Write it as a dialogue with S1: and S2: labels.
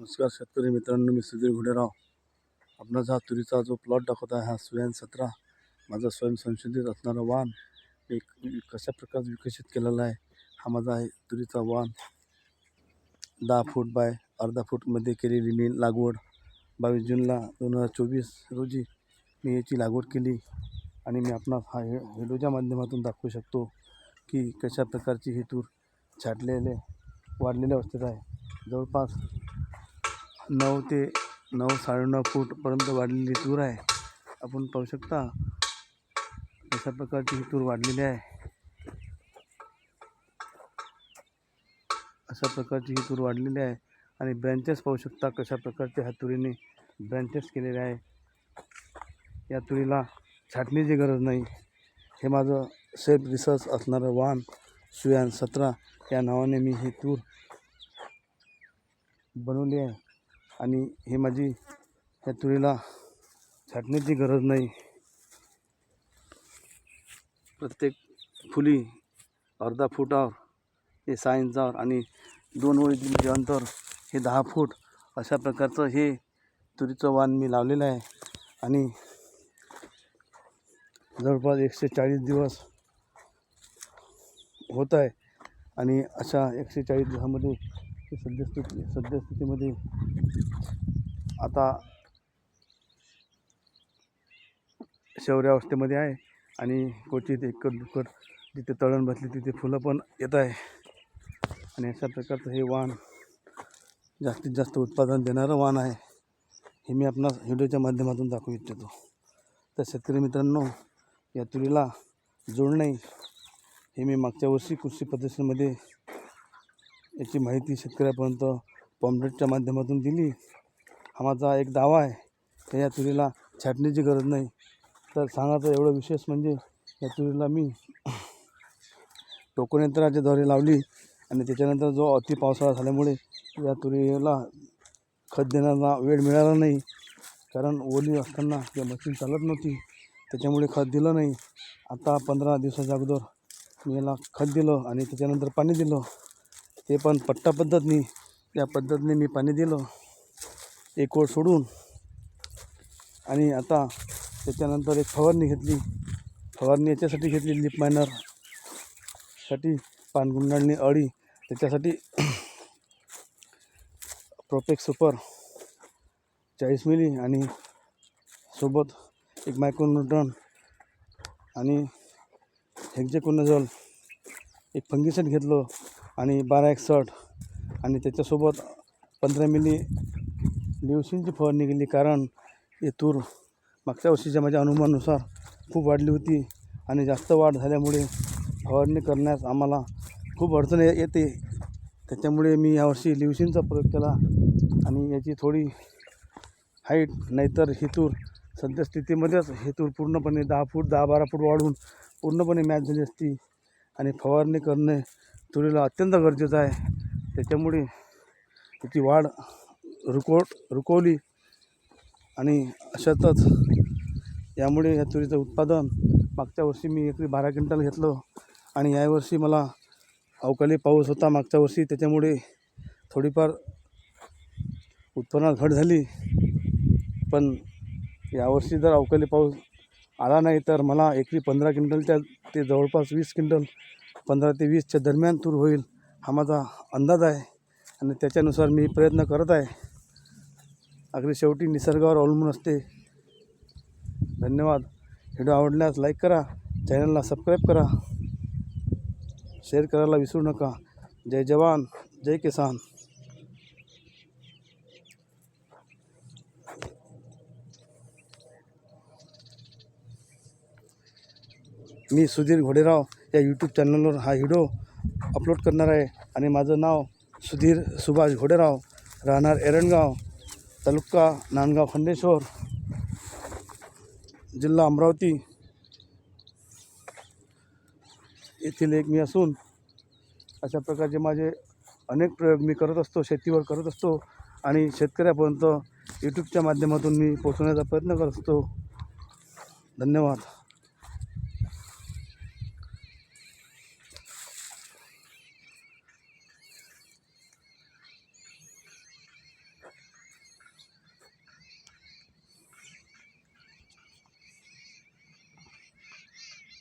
S1: नमस्कार शेतकरी मित्रांनो मी सुधीर घुडेराव. आपणास हा तुरीचा जो प्लॉट दाखवत आहे हा स्वयं सतरा. माझा स्वयंसंशोधित असणारा वाण मी कशा प्रकारे विकसित केलेला आहे हा माझा आहे तुरीचा वाण दहा फूट बाय अर्धा फूटमध्ये केलेली मी लागवड. बावीस जूनला दोन हजार चोवीस रोजी मी याची लागवड केली आणि मी आपणास हा हे व्हिडिओच्या माध्यमातून दाखवू शकतो की कशा प्रकारची ही तूर छाटलेले वाढलेल्या अवस्थेत आहे. जवळपास नऊ ते नऊ साडेनऊ फूटपर्यंत वाढलेली तूर आहे. आपण पाहू शकता अशा प्रकारची ही तूर वाढलेली आहे. अशा प्रकारची ही तूर वाढलेली आहे. आणि ब्रँचेस पाहू शकता कशा प्रकारच्या ह्या तुरीने ब्रँचेस केलेले आहे. या तुरीला छाटणीची गरज नाही. हे माझं सेल्फ रिसर्च असणारं वान सुयान सतरा या नावाने मी ही तूर बनवली आहे. आणि हे माझी या तुरीला छाटण्याची गरज नाही. प्रत्येक फुली अर्धा फुटावर हे सहा इंचावर आणि दोन ओळीतील जे अंतर हे दहा फूट अशा प्रकारचं हे तुरीचं वाण मी लावलेलं आहे. आणि जवळपास एकशे चाळीस दिवस होत आहे. आणि अशा एकशे चाळीस दिवसामध्ये की सद्यस्थिती सद्यस्थितीमध्ये आता शौर्यावस्थेमध्ये आहे आणि क्वचित एकट दुकर जिथे तळण बसली तिथे फुलं पण येत आहे. आणि अशा प्रकारचं हे वाण जास्तीत जास्त उत्पादन देणारं वाण आहे हे मी आपणास व्हिडिओच्या माध्यमातून दाखवू इच्छितो. तर शेतकरी मित्रांनो या तुरीला जोडणे हे मी मागच्या वर्षी कृषी प्रदर्शनमध्ये याची माहिती शेतकऱ्यापर्यंत पॉम्पलेटच्या माध्यमातून दिली. हा माझा एक दावा आहे. की या तुरीला छाटणीची गरज नाही. तर सांगायचं एवढं विशेष म्हणजे या तुरीला मी टोकनयंत्राच्या द्वारे लावली आणि त्याच्यानंतर जो अति पावसाळा झाल्यामुळे या तुरीला खत देण्याला वेळ मिळाला नाही. कारण ओली असताना या मशीन चालत नव्हती. त्याच्यामुळे खत दिलं नाही. आता पंधरा दिवसाच्या अगोदर मी याला खत दिलं आणि त्याच्यानंतर पाणी दिलं. ते पण पट्टा पद्धतीने त्या पद्धतीने मी पाणी दिलं एक ओळ सोडून. आणि आता त्याच्यानंतर एक फवारणी घेतली. फवारणी याच्यासाठी घेतली लिप मायनरसाठी पानगुंडाळणी अळी. त्याच्यासाठी प्रोपेक्स सुपर चाळीस मिली आणि सोबत एक मायक्रोन्यूट्रॉन आणि हेक्झेकोनाझॉल. एक फंगिसाईड घेतलं. आणि बारा एकसठ. आणि त्याच्यासोबत पंधरा मिली लिवसिनची फवारणी केली कारण हे तूर मागच्या वर्षीच्या माझ्या अनुमानानुसार खूप वाढली होती आणि जास्त वाढ झाल्यामुळे फवारणी करण्यास आम्हाला खूप अडचण येते. त्याच्यामुळे मी यावर्षी लिवसिनचा प्रयोग केला आणि याची थोडी हाईट नाहीतर ही तूर सद्यस्थितीमध्येच ही तूर पूर्णपणे दहा फूट दहा बारा फूट वाढून पूर्णपणे मॅच झाली असती. आणि फवारणी करणे तुरीला अत्यंत गरजेचं आहे. त्याच्यामुळे त्याची वाढ रुको रुकवली आणि अशातच यामुळे या तुरीचं उत्पादन मागच्या वर्षी मी एकरी बारा क्विंटल घेतलं आणि यावर्षी मला अवकाळी पाऊस होता मागच्या वर्षी. त्याच्यामुळे थोडीफार उत्पन्नात घट झाली. पण यावर्षी जर अवकाळी पाऊस आला नाही तर मला एकरी पंधरा क्विंटलच्या ते जवळपास वीस क्विंटल पंधरा ते वीसच्या दरम्यान तूर होईल हा माझा अंदाज आहे. आणि त्याच्यानुसार मी प्रयत्न करत आहे. अगदी शेवटी निसर्गावर अवलंबून असते. धन्यवाद. व्हिडिओ आवडल्यास लाईक करा. चॅनलला सबस्क्राईब करा. शेअर करायला विसरू नका. जय जवान. जय किसान. मी सुधीर घोडेराव या यूट्यूब चॅनलवर हा व्हिडिओ अपलोड करणार आहे. आणि माझं नाव सुधीर सुभाष घोडेराव राहणार एरणगाव तालुका नांदगाव खंडेश्वर जिल्हा अमरावती. येथील एक मी असून अशा प्रकारचे माझे अनेक प्रयोग मी करत असतो शेतीवर करत असतो आणि शेतकऱ्यापर्यंत यूट्यूबच्या माध्यमातून मी पोचवण्याचा प्रयत्न करत असतो. धन्यवाद.